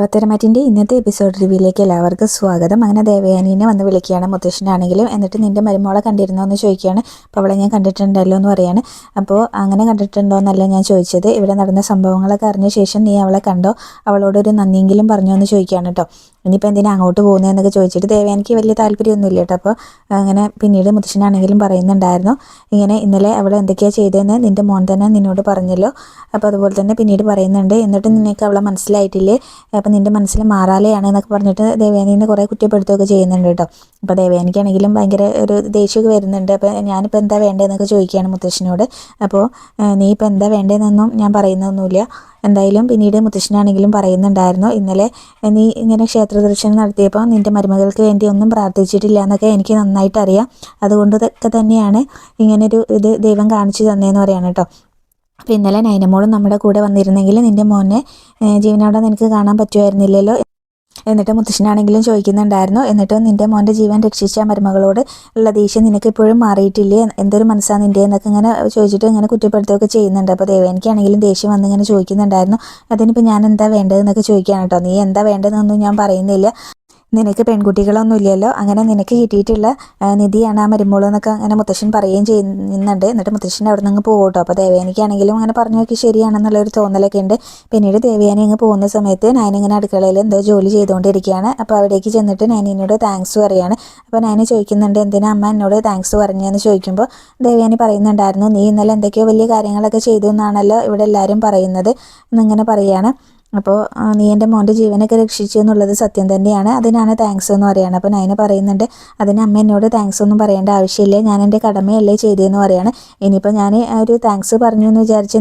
പത്തരമാറ്റിന്റെ ഇന്നത്തെ എപ്പിസോഡ് റിവ്യൂയിലേക്ക് എല്ലാവർക്കും സ്വാഗതം. അങ്ങനെ ദേവയാനീനെ വന്ന് വിളിക്കുകയാണ് മുത്തശ്ശനാണെങ്കിലും. എന്നിട്ട് നിന്റെ മരുമോളെ കണ്ടിരുന്നോ എന്ന് ചോദിക്കുകയാണ്. അപ്പോൾ അവളെ ഞാൻ കണ്ടിട്ടുണ്ടല്ലോ എന്ന് പറയാണ്. അപ്പോൾ അങ്ങനെ കണ്ടിട്ടുണ്ടോ എന്നല്ല ഞാൻ ചോദിച്ചത്. ഇവിടെ നടന്ന സംഭവങ്ങളൊക്കെ അറിഞ്ഞ ശേഷം നീ അവളെ കണ്ടോ? അവളോടൊരു നന്ദിയെങ്കിലും പറഞ്ഞോ എന്ന് ചോദിക്കുകയാണ് കേട്ടോ. ഇനിയിപ്പോൾ എന്തിനാ അങ്ങോട്ട് പോകുന്നതെന്നൊക്കെ ചോദിച്ചിട്ട് ദേവയാനിക്ക് വലിയ താല്പര്യമൊന്നുമില്ല കേട്ടോ. അപ്പോൾ അങ്ങനെ പിന്നീട് മുത്തശ്ശനാണെങ്കിലും പറയുന്നുണ്ടായിരുന്നു. ഇങ്ങനെ ഇന്നലെ അവൾ എന്തൊക്കെയാണ് ചെയ്തതെന്ന് നിന്റെ മോൻ തന്നെ നിന്നോട് പറഞ്ഞല്ലോ. അപ്പോൾ അതുപോലെ തന്നെ പിന്നീട് പറയുന്നുണ്ട്. എന്നിട്ട് നിനക്ക് അവളെ മനസ്സിലായിട്ടില്ലേ? അപ്പോൾ നിന്റെ മനസ്സിൽ മാറാലെയാണ് എന്നൊക്കെ പറഞ്ഞിട്ട് ദേവയാനീനെ കുറേ കുറ്റപ്പെടുത്തുകയൊക്കെ ചെയ്യുന്നുണ്ട് കേട്ടോ. അപ്പോൾ ദേവയാനിക്കാണെങ്കിലും ഭയങ്കര ഒരു ദേഷ്യമൊക്കെ വരുന്നുണ്ട്. അപ്പോൾ ഞാനിപ്പോൾ എന്താ വേണ്ടതെന്നൊക്കെ ചോദിക്കുകയാണ് മുത്തശ്ശനോട്. അപ്പോൾ നീ ഇപ്പോൾ എന്താ വേണ്ടതെന്നൊന്നും ഞാൻ പറയുന്നൊന്നുമില്ല എന്തായാലും പിന്നീട് മുത്തശ്ശനാണെങ്കിലും പറയുന്നുണ്ടായിരുന്നു. ഇന്നലെ നീ ഇങ്ങനെ ക്ഷേത്ര ദർശനം നടത്തിയപ്പോൾ നിന്റെ മരുമകൾക്ക് വേണ്ടി ഒന്നും പ്രാർത്ഥിച്ചിട്ടില്ല എന്നൊക്കെ എനിക്ക് നന്നായിട്ട് അറിയാം. അതുകൊണ്ട് ഒക്കെ തന്നെയാണ് ഇങ്ങനൊരു ഇത് ദൈവം കാണിച്ചു തന്നതെന്ന് പറയാണ് കേട്ടോ. അപ്പോൾ ഇന്നലെ നൈനമോളും നമ്മുടെ കൂടെ വന്നിരുന്നെങ്കിൽ നിന്റെ മോനെ ജീവനോടെ നിനക്ക് കാണാൻ പറ്റുമായിരുന്നില്ലല്ലോ. എന്നിട്ട് മുത്തശ്ശനാണെങ്കിലും ചോദിക്കുന്നുണ്ടായിരുന്നു. എന്നിട്ട് നിന്റെ മോന്റെ ജീവൻ രക്ഷിച്ച മരുമകളോട് ഉള്ള ദേഷ്യം നിനക്ക് ഇപ്പോഴും മാറിയിട്ടില്ലേ? എന്തൊരു മനസ്സാണ് നിന്റെ എന്നൊക്കെ ഇങ്ങനെ ചോദിച്ചിട്ട് ഇങ്ങനെ കുറ്റപ്പെടുത്തുകയൊക്കെ ചെയ്യുന്നുണ്ട്. അപ്പോൾ ദേവേനിക്കാണെങ്കിലും ദേഷ്യം വന്ന് ഇങ്ങനെ ചോദിക്കുന്നുണ്ടായിരുന്നു. അതിനിപ്പോൾ ഞാൻ എന്താ വേണ്ടതെന്നൊക്കെ ചോദിക്കുകയാണ് കേട്ടോ. നീ എന്താ വേണ്ടതെന്നൊന്നും ഞാൻ പറയുന്നില്ല. നിനക്ക് പെൺകുട്ടികളൊന്നും ഇല്ലല്ലോ അങ്ങനെ നിനക്ക് കിട്ടിയിട്ടുള്ള നിധിയാണ് ആ മരുമോൾ എന്നൊക്കെ അങ്ങനെ മുത്തശ്ശൻ പറയുകയും ചെയ്യുന്നുണ്ട്. എന്നിട്ട് മുത്തശ്ശൻ അവിടെ നിന്ന് പോകും കേട്ടോ അപ്പോൾ ദേവയാനിക്കാണെങ്കിലും അങ്ങനെ പറഞ്ഞു നോക്കി ശരിയാണെന്നുള്ളൊരു തോന്നലൊക്കെ ഉണ്ട്. പിന്നീട് ദേവയാനി അങ്ങ് പോകുന്ന സമയത്ത് നയനിങ്ങനെ അടുക്കളയിൽ എന്തോ ജോലി ചെയ്തുകൊണ്ടിരിക്കുകയാണ്. അപ്പോൾ അവിടേക്ക് ചെന്നിട്ട് ഞാനിനോട് താങ്ക്സ് പറയാണ് അപ്പോൾ ഞാൻ ചോദിക്കുന്നുണ്ട് എന്തിനാ അമ്മ എന്നോട് താങ്ക്സ് പറഞ്ഞതെന്ന്? ചോദിക്കുമ്പോൾ ദേവയാനി പറയുന്നുണ്ടായിരുന്നു നീ ഇന്നലെ എന്തൊക്കെയോ വലിയ കാര്യങ്ങളൊക്കെ ചെയ്തു എന്നാണല്ലോ ഇവിടെ എല്ലാവരും പറയുന്നത്. എന്നിങ്ങനെ പറയുകയാണ്. അപ്പോൾ നീ എന്റെ മോന്റെ ജീവനൊക്കെ രക്ഷിച്ചു എന്നുള്ളത് സത്യം തന്നെയാണ്. അതിനാണ് താങ്ക്സ് എന്ന് പറയുന്നത്. അപ്പോൾ നയന പറയുന്നുണ്ട് അതിന് അമ്മ എന്നോട് താങ്ക്സ് ഒന്നും പറയേണ്ട ആവശ്യമില്ല. ഞാൻ എന്റെ കടമയല്ലേ ചെയ്തതെന്ന് പറയാണ്. ഇനിയിപ്പോൾ ഞാൻ ഒരു താങ്ക്സ് പറഞ്ഞു എന്ന് വിചാരിച്ച്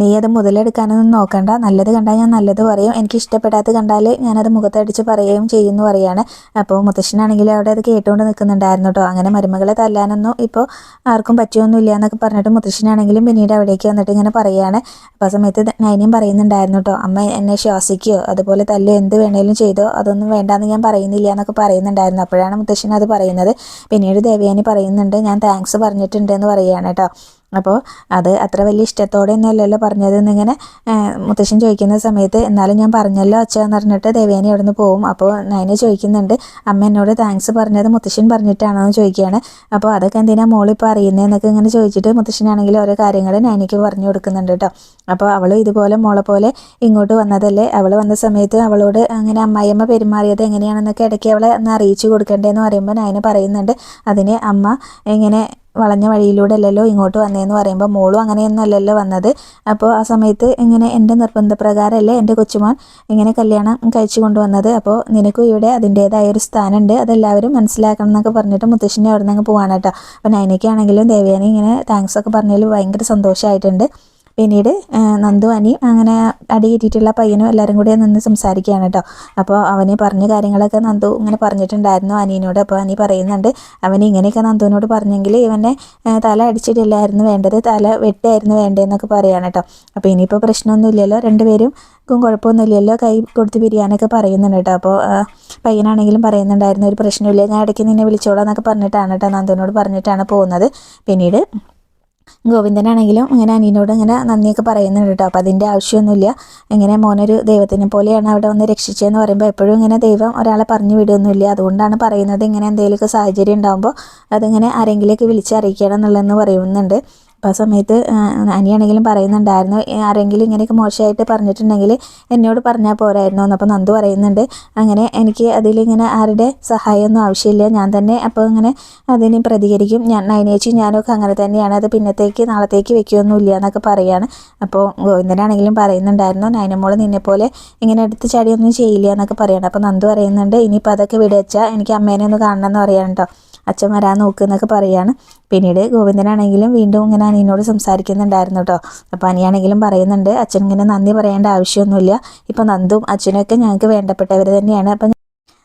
നീ അത് മുതലെടുക്കാനൊന്നും നോക്കണ്ട. നല്ലത് കണ്ടാൽ ഞാൻ നല്ലത് പറയും. എനിക്ക് ഇഷ്ടപ്പെടാത്ത കണ്ടാൽ ഞാനത് മുഖത്തടിച്ച് പറയുകയും ചെയ്യുമെന്ന് പറയാണ്. അപ്പോൾ മുത്തശ്ശനാണെങ്കിൽ അവിടെ അത് കേട്ടുകൊണ്ട് നിൽക്കുന്നുണ്ടായിരുന്നു കേട്ടോ അങ്ങനെ മരുമകളെ തല്ലാനൊന്നും ഇപ്പോൾ ആർക്കും പറ്റുമൊന്നുമില്ല എന്നൊക്കെ പറഞ്ഞിട്ട് മുത്തശ്ശനാണെങ്കിലും പിന്നീട് അവിടേക്ക് വന്നിട്ട് ഇങ്ങനെ പറയുകയാണ്. അപ്പോൾ ആ സമയത്ത് നൈനിയും പറയുന്നുണ്ടായിരുന്നു കേട്ടോ അമ്മ എന്നെ ശ്വാസിക്കുകയോ അതുപോലെ തല്ലോ. എന്ത് വേണേലും ചെയ്തോ? അതൊന്നും വേണ്ടാന്ന് ഞാൻ പറയുന്നില്ല എന്നൊക്കെ പറയുന്നുണ്ടായിരുന്നു. അപ്പോഴാണ് മുത്തശ്ശൻ അത് പറയുന്നത്. പിന്നീട് ദേവയാനി പറയുന്നുണ്ട് ഞാൻ താങ്ക്സ് പറഞ്ഞിട്ടുണ്ട് എന്ന് പറയുകയാണ് കേട്ടോ അപ്പോൾ അത് അത്ര വലിയ ഇഷ്ടത്തോടെ ഒന്നുമല്ലല്ലോ പറഞ്ഞത് എന്നിങ്ങനെ മുത്തശ്ശൻ ചോദിക്കുന്ന സമയത്ത് എന്നാലും ഞാൻ പറഞ്ഞല്ലോ അച്ഛൻ എന്ന് പറഞ്ഞിട്ട് ദേവേനി അവിടെ നിന്ന് പോവും. അപ്പോൾ നയനെ ചോദിക്കുന്നുണ്ട് അമ്മ എന്നോട് താങ്ക്സ് പറഞ്ഞത് മുത്തശ്ശൻ പറഞ്ഞിട്ടാണോ എന്ന് ചോദിക്കുകയാണ്. അപ്പോൾ അതൊക്കെ എന്തിനാ മോളിപ്പോൾ അറിയുന്നതെന്നൊക്കെ ഇങ്ങനെ ചോദിച്ചിട്ട് മുത്തശ്ശനാണെങ്കിൽ ഓരോ കാര്യങ്ങൾ നയനിക്ക് പറഞ്ഞു കൊടുക്കുന്നുണ്ട് കേട്ടോ. അപ്പോൾ അവൾ ഇതുപോലെ മോളെ പോലെ ഇങ്ങോട്ട് വന്നതല്ലേ? അവൾ വന്ന സമയത്ത് അവളോട് അങ്ങനെ അമ്മായിയമ്മ പെരുമാറിയത് എങ്ങനെയാണെന്നൊക്കെ ഇടയ്ക്ക് അവളെ ഒന്ന് അറിയിച്ചു കൊടുക്കേണ്ടതെന്ന് പറയുമ്പോൾ നയന പറയുന്നുണ്ട് അതിന് അമ്മ ഇങ്ങനെ വളഞ്ഞ വഴിയിലൂടെ അല്ലല്ലോ ഇങ്ങോട്ട് വന്നതെന്ന് പറയുമ്പോൾ മോളും അങ്ങനെയൊന്നും അല്ലല്ലോ വന്നത്. അപ്പോൾ ആ സമയത്ത് ഇങ്ങനെ എന്റെ നിർബന്ധപ്രകാരമല്ലേ എന്റെ കൊച്ചുമോൻ ഇങ്ങനെ കല്യാണം കഴിച്ചു കൊണ്ടുവന്നത്. അപ്പോൾ നിനക്കും ഇവിടെ അതിന്റേതായ ഒരു സ്ഥാനമുണ്ട് അതെല്ലാവരും മനസ്സിലാക്കണം എന്നൊക്കെ പറഞ്ഞിട്ട് മുത്തശ്ശിനെ അവിടെ നിന്ന് പോവാണ് കേട്ടോ. അപ്പോൾ നൈനയ്ക്കാണെങ്കിലും ദേവയാനി ഇങ്ങനെ താങ്ക്സ് ഒക്കെ പറഞ്ഞതിൽ ഭയങ്കര സന്തോഷമായിട്ടുണ്ട് പിന്നീട് നന്ദു അനിയും അങ്ങനെ അടിയേറ്റിട്ടുള്ള പയ്യനും എല്ലാവരും കൂടി നിന്ന് സംസാരിക്കുകയാണ് കേട്ടോ. അപ്പോൾ അവന് പറഞ്ഞ കാര്യങ്ങളൊക്കെ നന്ദു ഇങ്ങനെ പറഞ്ഞിട്ടുണ്ടായിരുന്നു അനിയനോട്. അപ്പോൾ അനി പറയുന്നുണ്ട് അവൻ ഇങ്ങനെയൊക്കെ നന്ദുവിനോട് പറഞ്ഞെങ്കിൽ ഇവനെ തല അടിച്ചിട്ടില്ലായിരുന്നു വേണ്ടത് തല വെട്ടായിരുന്നു വേണ്ടതെന്നൊക്കെ പറയുകയാണ് കേട്ടോ. അപ്പോൾ ഇനിയിപ്പോൾ പ്രശ്നമൊന്നുമില്ലല്ലോ രണ്ടുപേരും കുഴപ്പമൊന്നുമില്ലല്ലോ കൈ കൊടുത്ത് പിരിയാനൊക്കെ പറയുന്നുണ്ട് കേട്ടോ. അപ്പോൾ പയ്യനാണെങ്കിലും പറയുന്നുണ്ടായിരുന്നു ഒരു പ്രശ്നമില്ല ഞാൻ ഇടയ്ക്ക് നിന്നെ വിളിച്ചോളാം എന്നൊക്കെ പറഞ്ഞിട്ടാണ് കേട്ടോ നന്ദുവിനോട് പറഞ്ഞിട്ടാണ് പോകുന്നത്. പിന്നീട് ഗോവിന്ദനാണെങ്കിലും ഇങ്ങനെ അനിയനോട് ഇങ്ങനെ നന്ദിയൊക്കെ പറയുന്നുണ്ട് കേട്ടോ അപ്പോൾ അതിന്റെ ആവശ്യമൊന്നുമില്ല. ഇങ്ങനെ മോനൊരു ദൈവത്തിനെ പോലെയാണ് അവിടെ വന്ന് രക്ഷിച്ചതെന്ന് പറയുമ്പോൾ എപ്പോഴും ഇങ്ങനെ ദൈവം ഒരാളെ പറഞ്ഞു വിടുകയൊന്നുമില്ല അതുകൊണ്ടാണ് പറയുന്നത് ഇങ്ങനെ എന്തെങ്കിലുമൊക്കെ സാഹചര്യം ഉണ്ടാകുമ്പോൾ അതിങ്ങനെ ആരെങ്കിലുമൊക്കെ വിളിച്ചറിയിക്കണം എന്നുള്ളതെന്ന് പറയുന്നുണ്ട്. അപ്പോൾ ആ സമയത്ത് അനിയാണെങ്കിലും പറയുന്നുണ്ടായിരുന്നു. ആരെങ്കിലും ഇങ്ങനെയൊക്കെ മോശമായിട്ട് പറഞ്ഞിട്ടുണ്ടെങ്കിൽ എന്നോട് പറഞ്ഞാൽ പോരായിരുന്നു എന്ന് അപ്പോൾ നന്ദു പറയുന്നുണ്ട്. അങ്ങനെ എനിക്ക് അതിലിങ്ങനെ ആരുടെ സഹായമൊന്നും ആവശ്യമില്ല. ഞാൻ തന്നെ അപ്പോൾ ഇങ്ങനെ അതിന് പ്രതികരിക്കും. ഞാൻ നൈനേച്ചി ഞാനൊക്കെ അങ്ങനെ തന്നെയാണ്. അത് പിന്നത്തേക്ക് നാളത്തേക്ക് വെക്കുകയൊന്നുമില്ല എന്നൊക്കെ പറയുകയാണ് അപ്പോൾ ഗോവിന്ദനാണെങ്കിലും പറയുന്നുണ്ടായിരുന്നു നൈനമോൾ നിന്നെപ്പോലെ ഇങ്ങനെ എടുത്ത് ചാടിയൊന്നും ചെയ്യില്ല എന്നൊക്കെ പറയുകയാണ് അപ്പോൾ നന്ദു പറയുന്നുണ്ട് ഇനിയിപ്പോൾ അതൊക്കെ വിടച്ചാൽ എനിക്ക് അമ്മേനെ ഒന്ന് കാണണം എന്ന് പറയാൻ കേട്ടോ അച്ഛൻ വരാൻ നോക്കുന്നൊക്കെ പറയുകയാണ് പിന്നീട് ഗോവിന്ദനാണെങ്കിലും വീണ്ടും ഇങ്ങനെ അനിയനോട് സംസാരിക്കുന്നുണ്ടായിരുന്നു കേട്ടോ അപ്പോൾ അനിയാണെങ്കിലും പറയുന്നുണ്ട് അച്ഛൻ ഇങ്ങനെ നന്ദി പറയേണ്ട ആവശ്യമൊന്നുമില്ല. ഇപ്പോൾ നന്ദും അച്ഛനൊക്കെ ഞങ്ങൾക്ക് വേണ്ടപ്പെട്ടവർ തന്നെയാണ്. അപ്പം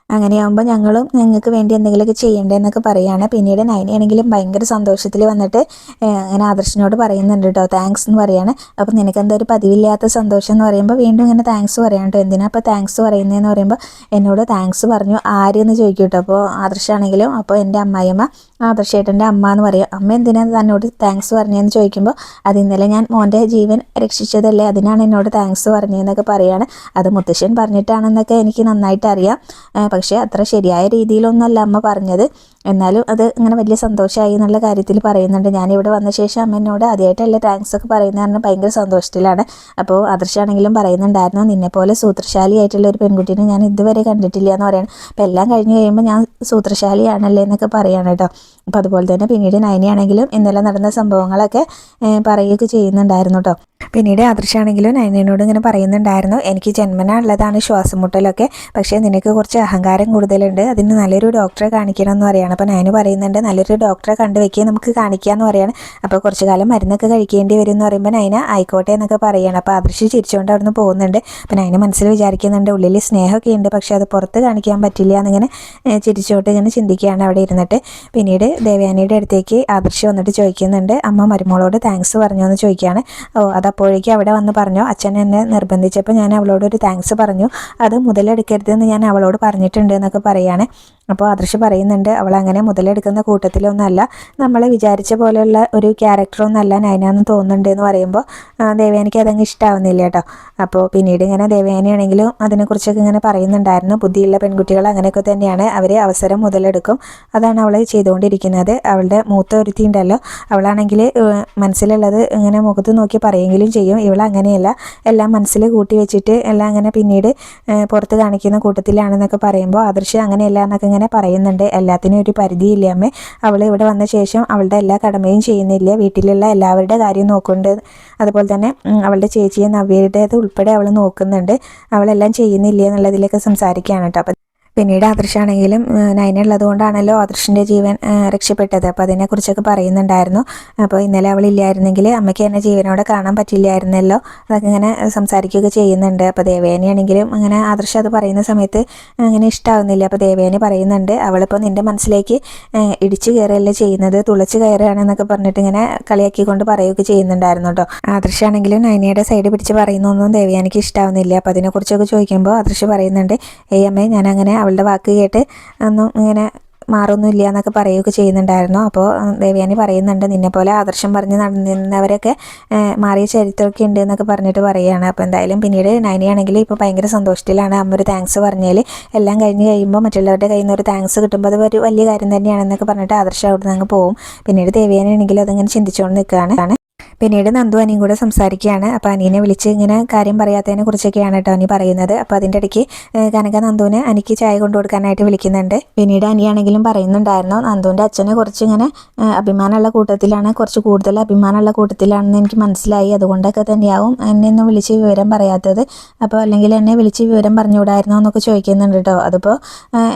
അങ്ങനെയാകുമ്പോൾ ഞങ്ങളും ഞങ്ങൾക്ക് വേണ്ടി എന്തെങ്കിലുമൊക്കെ ചെയ്യണ്ടേ എന്നൊക്കെ പറയുകയാണ് പിന്നീട് നൈനയാണെങ്കിലും ഭയങ്കര സന്തോഷത്തിൽ വന്നിട്ട് ഇങ്ങനെ ആദർശിനോട് പറയുന്നുണ്ട് കേട്ടോ താങ്ക്സ് എന്ന് പറയാണ്. അപ്പോൾ നിനക്ക് എന്താ ഒരു പതിവില്ലാത്ത സന്തോഷം എന്ന് പറയുമ്പോൾ വീണ്ടും ഇങ്ങനെ താങ്ക്സ് പറയാം കേട്ടോ എന്തിനാ അപ്പോൾ താങ്ക്സ് പറയുന്നതെന്ന് പറയുമ്പോൾ എന്നോട് താങ്ക്സ് പറഞ്ഞു. ആരെന്ന് ചോദിക്കും കേട്ടോ അപ്പോൾ ആദർശാണെങ്കിലും അപ്പോൾ എന്റെ അമ്മായിയമ്മ ആദർശേട്ടന്റെ അമ്മ എന്ന് പറയും. അമ്മ എന്തിനാണ് തന്നോട് താങ്ക്സ് പറഞ്ഞതെന്ന് ചോദിക്കുമ്പോൾ അത് ഇന്നലെ ഞാൻ മോന്റെ ജീവൻ രക്ഷിച്ചതല്ലേ? അതിനാണ് എന്നോട് താങ്ക്സ് പറഞ്ഞതെന്നൊക്കെ പറയുകയാണ് അത് മുത്തശ്ശൻ പറഞ്ഞിട്ടാണെന്നൊക്കെ എനിക്ക് നന്നായിട്ട് അറിയാം പക്ഷേ അത്ര ശരിയായ രീതിയിലൊന്നുമല്ല അമ്മ പറഞ്ഞത്. എന്നാലും അത് ഇങ്ങനെ വലിയ സന്തോഷമായി എന്നുള്ള കാര്യത്തിൽ പറയുന്നുണ്ട്. ഞാനിവിടെ വന്ന ശേഷം അമ്മ എന്നോട് ആദ്യമായിട്ടല്ലേ താങ്ക്സ് ഒക്കെ പറയുന്നത് കാരണം ഭയങ്കര സന്തോഷത്തിലാണ്. അപ്പോൾ ആദർശാണെങ്കിലും പറയുന്നുണ്ടായിരുന്നു. നിന്നെപ്പോലെ സൂത്രശാലിയായിട്ടുള്ള ഒരു പെൺകുട്ടീനെ ഞാൻ ഇതുവരെ കണ്ടിട്ടില്ല എന്ന് പറയണം. അപ്പോൾ എല്ലാം കഴിഞ്ഞ് കഴിയുമ്പോൾ ഞാൻ സൂത്രശാലിയാണല്ലേ എന്നൊക്കെ പറയാണ് കേട്ടോ. അപ്പോൾ അതുപോലെ തന്നെ പിന്നീട് നൈനയാണെങ്കിലും ഇന്നലെ നടന്ന സംഭവങ്ങളൊക്കെ പറയുകയൊക്കെ ചെയ്യുന്നുണ്ടായിരുന്നു കേട്ടോ. പിന്നീട് ആദർശാണെങ്കിലും നൈനയോട് ഇങ്ങനെ പറയുന്നുണ്ടായിരുന്നു എനിക്ക് ജന്മനാ ഉള്ളതാണ് ശ്വാസം മുട്ടലൊക്കെ പക്ഷേ നിനക്ക് കുറച്ച് അഹങ്കാരം കൂടുതലുണ്ട് അതിന് നല്ലൊരു ഡോക്ടറെ കാണിക്കണം എന്ന് പറയാണ്. അപ്പോൾ നൈന് പറയുന്നുണ്ട് നല്ലൊരു ഡോക്ടറെ കണ്ടു നമുക്ക് നമുക്ക് കാണിക്കാമെന്ന് പറയാണ്. അപ്പോൾ കുറച്ച് കാലം മരുന്നൊക്കെ കഴിക്കേണ്ടി വരും എന്ന് പറയുമ്പോൾ നൈന ആയിക്കോട്ടെ എന്നൊക്കെ പറയുകയാണ് അപ്പോൾ ആദർശ് ചിരിച്ചുകൊണ്ട് അവിടുന്ന് പോകുന്നുണ്ട്. അപ്പോൾ നൈന മനസ്സിൽ വിചാരിക്കുന്നുണ്ട് ഉള്ളിൽ സ്നേഹമൊക്കെ ഉണ്ട് പക്ഷേ അത് പുറത്ത് കാണിക്കാൻ പറ്റില്ല എന്നിങ്ങനെ ചിരിച്ചോട്ട് ഇങ്ങനെ ചിന്തിക്കുകയാണ് അവിടെ ഇരുന്നിട്ട്. പിന്നീട് ദേവയാനിയുടെ അടുത്തേക്ക് ആദർശ് വന്നിട്ട് ചോദിക്കുന്നുണ്ട് അമ്മ മരുമോളോട് താങ്ക്സ് പറഞ്ഞു എന്ന് ചോദിക്കുകയാണ് ഓ അതപ്പോഴേക്കും അവിടെ വന്ന് പറഞ്ഞു അച്ഛൻ എന്നെ നിർബന്ധിച്ചപ്പോൾ ഞാൻ അവളോട് ഒരു താങ്ക്സ് പറഞ്ഞു. അത് മുതലെടുക്കരുതെന്ന് ഞാൻ അവളോട് പറഞ്ഞിട്ടുണ്ട് എന്നൊക്കെ പറയാണ്. അപ്പോൾ ആദർശ് പറയുന്നുണ്ട് അവൾ അങ്ങനെ മുതലെടുക്കുന്ന കൂട്ടത്തിലൊന്നല്ല. നമ്മൾ വിചാരിച്ച പോലെയുള്ള ഒരു ക്യാരക്ടറൊന്നല്ല നയനാന്ന് തോന്നുന്നുണ്ട് എന്ന് പറയുമ്പോൾ ദേവയാനിക്ക് അതങ്ങ് ഇഷ്ടാവുന്നില്ല കേട്ടോ. അപ്പോൾ പിന്നീട് ഇങ്ങനെ ദേവയാനിയാണെങ്കിലും അതിനെക്കുറിച്ചൊക്കെ ഇങ്ങനെ പറയുന്നുണ്ടായിരുന്നു. ബുദ്ധിയുള്ള പെൺകുട്ടികൾ അങ്ങനെയൊക്കെ തന്നെയാണ്. അവർ അവസരം മുതലെടുക്കും. അതാണ് അവൾ ചെയ്തുകൊണ്ടിരിക്കുന്നത്. അവളുടെ മൂത്ത ഒരുത്തി ഉണ്ടല്ലോ. അവളാണെങ്കിൽ മനസ്സിലുള്ളത് ഇങ്ങനെ മുഖത്ത് നോക്കി പറയുമെങ്കിലും ചെയ്യും. ഇവൾ അങ്ങനെയല്ല. എല്ലാം മനസ്സിൽ കൂട്ടി വെച്ചിട്ട് എല്ലാം അങ്ങനെ പിന്നീട് പുറത്ത് കാണിക്കുന്ന കൂട്ടത്തിലാണെന്നൊക്കെ പറയുമ്പോൾ ആദർശ് അങ്ങനെയല്ല എന്നൊക്കെ ഇങ്ങനെ പറയുന്നുണ്ട്. എല്ലാത്തിനും ഒരു പരിധിയില്ലേ അമ്മേ? അവൾ ഇവിടെ വന്ന ശേഷം അവളുടെ എല്ലാ കടമയും ചെയ്യുന്നില്ല? വീട്ടിലുള്ള എല്ലാവരുടെ കാര്യം നോക്കുന്നുണ്ട്. അതുപോലെ തന്നെ അവളുടെ ചേച്ചിയെ നവ്യയുടേത് ഉൾപ്പെടെ അവൾ നോക്കുന്നുണ്ട്. അവളെല്ലാം ചെയ്യുന്നില്ല എന്നുള്ളതിലൊക്കെ സംസാരിക്കുകയാണ് കേട്ടോ. അപ്പം പിന്നീട് ആദർശാണെങ്കിലും നയനുള്ളത് കൊണ്ടാണല്ലോ ആദർശിന്റെ ജീവൻ രക്ഷപ്പെട്ടത്. അപ്പോൾ അതിനെക്കുറിച്ചൊക്കെ പറയുന്നുണ്ടായിരുന്നു. അപ്പോൾ ഇന്നലെ അവൾ ഇല്ലായിരുന്നെങ്കിൽ അമ്മയ്ക്ക് എന്നെ ജീവനോടെ കാണാൻ പറ്റില്ലായിരുന്നല്ലോ. അതൊക്കെ ഇങ്ങനെ സംസാരിക്കുകയൊക്കെ ചെയ്യുന്നുണ്ട്. അപ്പോൾ ദേവേനയാണെങ്കിലും അങ്ങനെ ആദർശം അത് പറയുന്ന സമയത്ത് അങ്ങനെ ഇഷ്ടാവുന്നില്ല. അപ്പോൾ ദേവേനി പറയുന്നുണ്ട് അവളിപ്പോൾ നിന്റെ മനസ്സിലേക്ക് ഇടിച്ചു കയറുകയല്ലേ ചെയ്യുന്നത്? തുളച്ച് കയറുകയാണെന്നൊക്കെ പറഞ്ഞിട്ട് ഇങ്ങനെ കളിയാക്കിക്കൊണ്ട് പറയുകയൊക്കെ ചെയ്യുന്നുണ്ടായിരുന്നു കേട്ടോ ആദർശാണെങ്കിലും നയനയുടെ സൈഡ് പിടിച്ച് പറയുന്നൊന്നും ദേവയാനിക്ക് ഇഷ്ടാവുന്നില്ല. അപ്പോൾ അതിനെക്കുറിച്ചൊക്കെ ചോദിക്കുമ്പോൾ ആദർശ് പറയുന്നുണ്ട് ഏയ് അമ്മേ ഞാൻ അങ്ങനെ അവളുടെ വാക്ക് കേട്ട് ഒന്നും ഇങ്ങനെ മാറൊന്നുമില്ല എന്നൊക്കെ പറയുകയൊക്കെ ചെയ്യുന്നുണ്ടായിരുന്നു. അപ്പോൾ ദേവയാനി പറയുന്നുണ്ട് നിന്നെ പോലെ ആദർശം പറഞ്ഞ് നടന്നിരുന്നവരൊക്കെ മാറിയ ചരിത്രമൊക്കെ ഉണ്ട് എന്നൊക്കെ പറഞ്ഞിട്ട് പറയുകയാണ്. അപ്പോൾ എന്തായാലും പിന്നീട് നൈനയാണെങ്കിൽ ഇപ്പോൾ ഭയങ്കര സന്തോഷത്തിലാണ് അമ്മ ഒരു താങ്ക്സ് പറഞ്ഞാൽ എല്ലാം കഴിഞ്ഞ് കഴിയുമ്പോൾ മറ്റുള്ളവരുടെ കയ്യിൽ നിന്ന് ഒരു താങ്ക്സ് കിട്ടുമ്പോൾ അത് ഒരു വലിയ കാര്യം തന്നെയാണെന്നൊക്കെ പറഞ്ഞിട്ട് ആദർശം അവിടെ നിന്ന് അങ്ങ് പോവും. പിന്നീട് ദേവയാനാണെങ്കിൽ അതിങ്ങനെ ചിന്തിച്ചുകൊണ്ട് നിൽക്കുകയാണ്. പിന്നീട് നന്ദു അനിയും കൂടെ സംസാരിക്കുകയാണ്. അപ്പോൾ അനിയനെ വിളിച്ച് ഇങ്ങനെ കാര്യം പറയാത്തതിനെ കുറിച്ചൊക്കെയാണ് കേട്ടോ അനി പറയുന്നത്. അപ്പോൾ അതിന്റെ ഇടയ്ക്ക് കനക നന്ദുവിനെ അനിക്ക് ചായ കൊണ്ടു കൊടുക്കാനായിട്ട് വിളിക്കുന്നുണ്ട്. പിന്നീട് അനിയാണെങ്കിലും പറയുന്നുണ്ടായിരുന്നു നന്ദുവിന്റെ അച്ഛനെ കുറച്ച് ഇങ്ങനെ അഭിമാനമുള്ള കൂട്ടത്തിലാണ് കുറച്ച് കൂടുതൽ അഭിമാനമുള്ള കൂട്ടത്തിലാണെന്ന് എനിക്ക് മനസ്സിലായി. അതുകൊണ്ടൊക്കെ തന്നെയാവും എന്നെ ഒന്ന് വിളിച്ച് വിവരം പറയാത്തത്. അപ്പോൾ അല്ലെങ്കിൽ എന്നെ വിളിച്ച് വിവരം പറഞ്ഞുകൂടായിരുന്നോ എന്നൊക്കെ ചോദിക്കുന്നുണ്ട് കേട്ടോ. അതിപ്പോൾ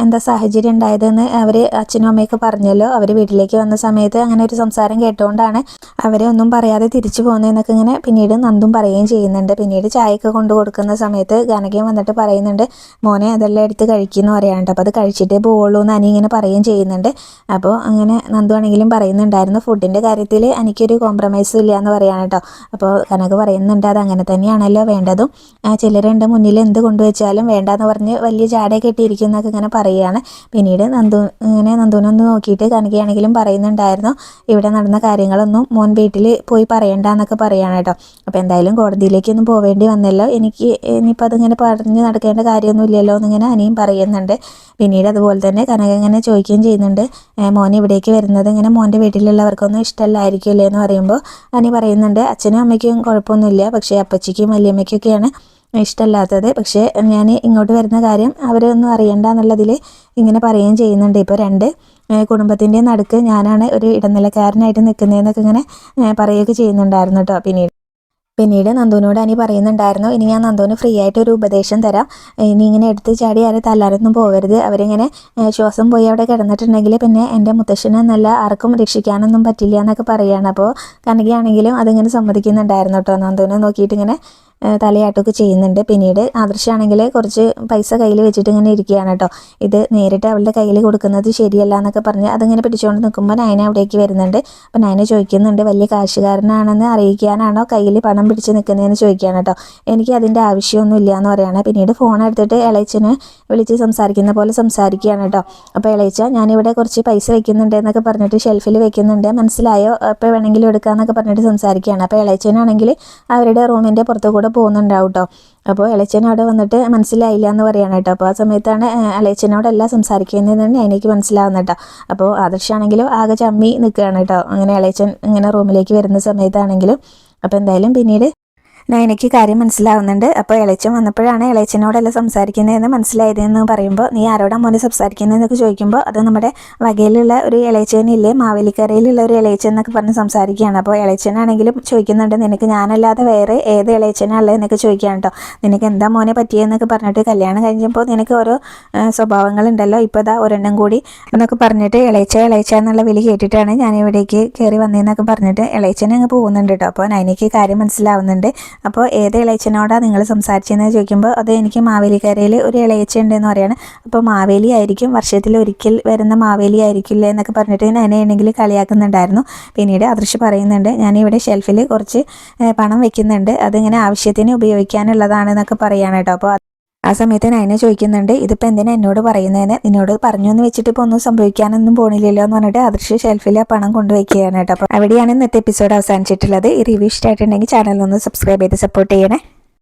എന്താ സാഹചര്യം ഉണ്ടായതെന്ന് അവർ അച്ഛനും അമ്മയൊക്കെ പറഞ്ഞല്ലോ. അവർ വീട്ടിലേക്ക് വന്ന സമയത്ത് അങ്ങനെ ഒരു സംസാരം കേട്ടുകൊണ്ടാണ് അവരെ ഒന്നും പറയാതെ തിരിച്ചു പോകുന്നതെന്നൊക്കെ ഇങ്ങനെ പിന്നീട് നന്ദും പറയുകയും ചെയ്യുന്നുണ്ട്. പിന്നീട് ചായയൊക്കെ കൊണ്ടു കൊടുക്കുന്ന സമയത്ത് ഗാനകയും വന്നിട്ട് പറയുന്നുണ്ട് മോനെ അതെല്ലാം എടുത്ത് കഴിക്കുന്നു പറയാനുണ്ട്. അപ്പോൾ അത് കഴിച്ചിട്ടേ പോവുള്ളൂ എന്ന് അനി ഇങ്ങനെ പറയുകയും ചെയ്യുന്നുണ്ട്. അപ്പോൾ അങ്ങനെ നന്ദു ആണെങ്കിലും പറയുന്നുണ്ടായിരുന്നു ഫുഡിന്റെ കാര്യത്തിൽ എനിക്കൊരു കോംപ്രമൈസും ഇല്ല എന്ന് പറയാണ് കേട്ടോ. അപ്പോൾ കനക പറയുന്നുണ്ട് അത് അങ്ങനെ തന്നെയാണല്ലോ വേണ്ടതും. ചിലരുണ്ട് മുന്നിൽ എന്ത് കൊണ്ടുവച്ചാലും വേണ്ടാന്ന് പറഞ്ഞ് വലിയ ജാടയൊക്കെ ഇട്ടിരിക്കുന്നൊക്കെ ഇങ്ങനെ പറയുകയാണ്. പിന്നീട് നന്ദു ഇങ്ങനെ നന്ദുവിനൊന്ന് നോക്കിയിട്ട് കനകയാണെങ്കിലും പറയുന്നുണ്ടായിരുന്നു ഇവിടെ നടന്ന കാര്യങ്ങളൊന്നും മോൻ വീട്ടിൽ പോയി പറയണ്ടെന്നൊക്കെ പറയുകയാണ് കേട്ടോ. അപ്പോൾ എന്തായാലും കോടതിയിലേക്കൊന്നും പോവേണ്ടി വന്നല്ലോ. എനിക്ക് ഇനിയിപ്പോൾ അതിങ്ങനെ പറഞ്ഞ് നടക്കേണ്ട കാര്യമൊന്നുമില്ലല്ലോ എന്നിങ്ങനെ അനിയും പറയുന്നുണ്ട്. പിന്നീട് അതുപോലെ തന്നെ കനക ഇങ്ങനെ ചോദിക്കുകയും ചെയ്യുന്നുണ്ട്. "ഏ, മോൻ ഇവിടേക്ക് വരുന്നത് ഇങ്ങനെ മോന്റെ വീട്ടിലുള്ളവർക്കൊന്നും ഇഷ്ടമല്ലായിരിക്കുമല്ലേ? എന്ന് പറയുമ്പോൾ അനി പറയുന്നുണ്ട്. അച്ഛനും അമ്മയ്ക്കും കുഴപ്പമൊന്നുമില്ല. പക്ഷേ അപ്പച്ചിക്കും വല്യമ്മയ്ക്കൊക്കെയാണ് ഇഷ്ടമല്ലാത്തത്. പക്ഷേ ഞാൻ ഇങ്ങോട്ട് വരുന്ന കാര്യം അവരൊന്നും അറിയണ്ട എന്നുള്ളതിൽ ഇങ്ങനെ പറയുകയും ചെയ്യുന്നുണ്ട്. ഇപ്പോൾ രണ്ട് കുടുംബത്തിന്റെ നടുക്ക് ഞാനാണ് ഒരു ഇടനിലക്കാരനായിട്ട് നിൽക്കുന്നതെന്നൊക്കെ ഇങ്ങനെ പറയുകയൊക്കെ ചെയ്യുന്നുണ്ടായിരുന്നു കേട്ടോ പിന്നീട്. പിന്നീട് നന്ദുവിനോട് അനി പറയുന്നുണ്ടായിരുന്നു ഇനി ഞാൻ നന്ദുവിന് ഫ്രീ ആയിട്ട് ഒരു ഉപദേശം തരാം. ഇനി ഇങ്ങനെ എടുത്ത് ചാടി ആരെ തല്ലാരൊന്നും പോകരുത് അവരിങ്ങനെ ശ്വാസം പോയി അവിടെ കിടന്നിട്ടുണ്ടെങ്കിൽ പിന്നെ എന്റെ മുത്തശ്ശനെ നല്ല ആർക്കും രക്ഷിക്കാനൊന്നും പറ്റില്ല എന്നൊക്കെ പറയുകയാണ് അപ്പോൾ കനകയാണെങ്കിലും അതിങ്ങനെ സമ്മതിക്കുന്നുണ്ടായിരുന്നു കേട്ടോ. നന്ദുവിനെ നോക്കിയിട്ട് ഇങ്ങനെ തലയാട്ടൊക്കെ ചെയ്യുന്നുണ്ട്. പിന്നീട് ആദർശാണെങ്കിൽ കുറച്ച് പൈസ കയ്യിൽ വെച്ചിട്ട് ഇങ്ങനെ ഇരിക്കുകയാണ് കേട്ടോ. ഇത് നേരിട്ട് അവളുടെ കയ്യിൽ കൊടുക്കുന്നത് ശരിയല്ല എന്നൊക്കെ പറഞ്ഞ് അതിങ്ങനെ പിടിച്ചുകൊണ്ട് നിൽക്കുമ്പോൾ നയന അവിടേക്ക് വരുന്നുണ്ട്. അപ്പം നയന ചോദിക്കുന്നുണ്ട് വലിയ കാശുകാരനാണെന്ന് അറിയിക്കാനാണോ കയ്യിൽ പണം പിടിച്ച് നിൽക്കുന്നതെന്ന് ചോദിക്കുകയാണ് കേട്ടോ. എനിക്ക് അതിന്റെ ആവശ്യമൊന്നുമില്ല എന്ന് പറയുകയാണ് പിന്നീട് ഫോൺ എടുത്തിട്ട് ഇളയച്ചന് വിളിച്ച് സംസാരിക്കുന്ന പോലെ സംസാരിക്കുകയാണ് കേട്ടോ. അപ്പോൾ ഇളയച്ച ഞാനിവിടെ കുറച്ച് പൈസ വെക്കുന്നുണ്ട് എന്നൊക്കെ പറഞ്ഞിട്ട് ഷെൽഫിൽ വെക്കുന്നുണ്ട്. മനസ്സിലായോ? അപ്പോൾ വേണമെങ്കിലും എടുക്കാമെന്നൊക്കെ പറഞ്ഞിട്ട് സംസാരിക്കുകയാണ്. അപ്പോൾ ഇളയച്ചനാണെങ്കിൽ അവരുടെ റൂമിന്റെ പുറത്തു കൂടെ പോകുന്നുണ്ടാവും കേട്ടോ. അപ്പോൾ ഇളയച്ചൻ അവിടെ വന്നിട്ട് മനസ്സിലായില്ല എന്ന് പറയുകയാണ് കേട്ടോ. അപ്പോൾ ആ സമയത്താണ് ഏഹ്, സംസാരിക്കുന്നത് തന്നെ എനിക്ക് മനസ്സിലാവുന്ന കേട്ടോ. അപ്പോൾ ആദർശാണെങ്കിലും ആകെ ചമ്മി നിൽക്കുകയാണ് കേട്ടോ. അങ്ങനെ ഇളയച്ചൻ ഇങ്ങനെ റൂമിലേക്ക് വരുന്ന സമയത്താണെങ്കിലും അപ്പോൾ എന്തായാലും പിന്നീട് നയനയ്ക്ക് കാര്യം മനസ്സിലാവുന്നുണ്ട്. അപ്പോൾ ഇളച്ചൻ വന്നപ്പോഴാണ് ഇളച്ചനോടല്ല സംസാരിക്കുന്നതെന്ന് മനസ്സിലായതെന്ന് പറയുമ്പോൾ നീ ആരോടാ മോനെ സംസാരിക്കുന്നതെന്നൊക്കെ ചോദിക്കുമ്പോൾ അത് നമ്മുടെ വകയിലുള്ള ഒരു ഇളയച്ചനില്ലേ മാവേലിക്കരയിലുള്ള ഒരു ഇളയച്ചൻ എന്നൊക്കെ പറഞ്ഞ് സംസാരിക്കുകയാണ്. അപ്പോൾ ഇളയച്ചനാണെങ്കിലും ചോദിക്കുന്നുണ്ട് നിനക്ക് ഞാനല്ലാതെ വേറെ ഏത് ഇളയച്ചനാണല്ലേ എന്നൊക്കെ ചോദിക്കുകയാണ് കേട്ടോ നിനക്ക് എന്താ മോനെ പറ്റിയെന്നൊക്കെ പറഞ്ഞിട്ട് കല്യാണം കഴിഞ്ഞപ്പോൾ നിനക്ക് ഓരോ സ്വഭാവങ്ങളുണ്ടല്ലോ ഇപ്പോൾ ഇതാ ഒരെണ്ണം കൂടി എന്നൊക്കെ പറഞ്ഞിട്ട് ഇളയച്ച ഇളയച്ച എന്നുള്ള വിളി കേട്ടിട്ടാണ് ഞാൻ ഇവിടേക്ക് കയറി വന്നതെന്നൊക്കെ പറഞ്ഞിട്ട് ഇളയച്ചൻ അങ്ങ് പോകുന്നുണ്ട് കേട്ടോ അപ്പോൾ നൈനയ്ക്ക് കാര്യം മനസ്സിലാവുന്നുണ്ട്. അപ്പോൾ ഏത് ഇളയച്ചനോടാണ് നിങ്ങൾ സംസാരിച്ചതെന്ന് ചോദിക്കുമ്പോൾ അത് എനിക്ക് മാവേലിക്കരയിൽ ഒരു ഇളയച്ച ഉണ്ടെന്ന് പറയാണ്. അപ്പോൾ മാവേലി ആയിരിക്കും വർഷത്തിൽ ഒരിക്കൽ വരുന്ന മാവേലി ആയിരിക്കില്ല എന്നൊക്കെ പറഞ്ഞിട്ട് ഞാൻ നനയാണെങ്കിൽ കളിയാക്കുന്നുണ്ടായിരുന്നു. പിന്നീട് അദൃശ്യ പറയുന്നുണ്ട് ഞാനിവിടെ ഷെൽഫിൽ കുറച്ച് പണം വെക്കുന്നുണ്ട് അതിങ്ങനെ ആവശ്യത്തിന് ഉപയോഗിക്കാനുള്ളതാണെന്നൊക്കെ പറയുകയാണ് കേട്ടോ. അപ്പോൾ ആ സമയത്ത് നയന ചോദിക്കുന്നുണ്ട് ഇതിപ്പോൾ എന്തിനാ എന്നോട് പറയുന്നതിന് നിന്നോട് പറഞ്ഞു എന്ന് വെച്ചിട്ട് ഇപ്പോൾ ഒന്നും സംഭവിക്കാനൊന്നും പോണില്ലല്ലോ എന്ന് പറഞ്ഞിട്ട് അദൃശ്യ ഷെൽഫിൽ ആ പണം കൊണ്ടുവയ്ക്കുകയാണ് കേട്ടോ. അപ്പോൾ അവിടെയാണ് ഇന്നത്തെ എപ്പിസോഡ് അവസാനിച്ചിട്ടുള്ളത്. ഈ റിവ്യൂ ഇഷ്ടമായിട്ടുണ്ടെങ്കിൽ ചാനൽ ഒന്ന് സബ്സ്ക്രൈബ് ചെയ്ത് സപ്പോർട്ട് ചെയ്യണേ.